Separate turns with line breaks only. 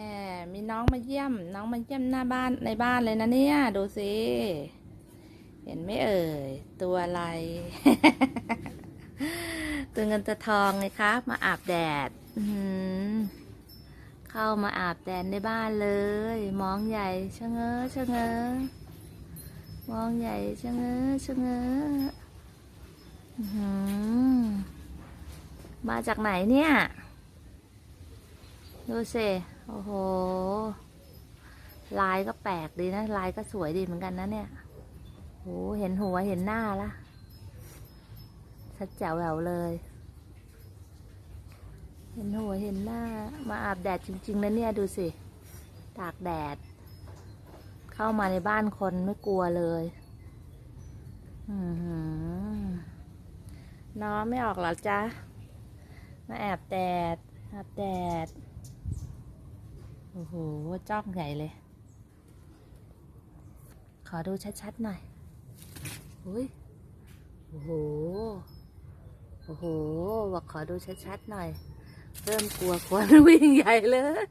ม่มีน้องมาเยี่ยม น้องมาเยี่ยมหน้าบ้านในบ้านเลยนะเนี่ย ดูสิ เห็นไหมเอ่ย ตัวอะไร ตัวเงินตัวทองไงครับมาอาบแดด เข้ามาอาบแดดในบ้านเลย มองใหญ่ชะเง้อชะเง้อมองใหญ่ชะเง้อชะเง้อมาจากไหนเนี่ย ดูสิโอ้โห ลายก็แปลกดีนะ ลายก็สวยดีเหมือนกันนะเนี่ยโหเห็นหัวเห็นหน้าละชัดแจ๋วแหววเลย เห็นหัวเห็นหน้า มาอาบแดดจริงๆนะเนี่ยดูสิ ตากแดด เข้ามาในบ้านคนไม่กลัวเลยอือหือน้องไม่ออกหรอจ๊ะ มาแอบแดดอาบแดด โอ้โห จ้องใหญ่เลย ขอดูชัดๆหน่อยอุ้ยโอ้โห โอ้โหบอกขอดูชัดๆหน่อย เริ่มกลัวกลัววิ่งใหญ่เลย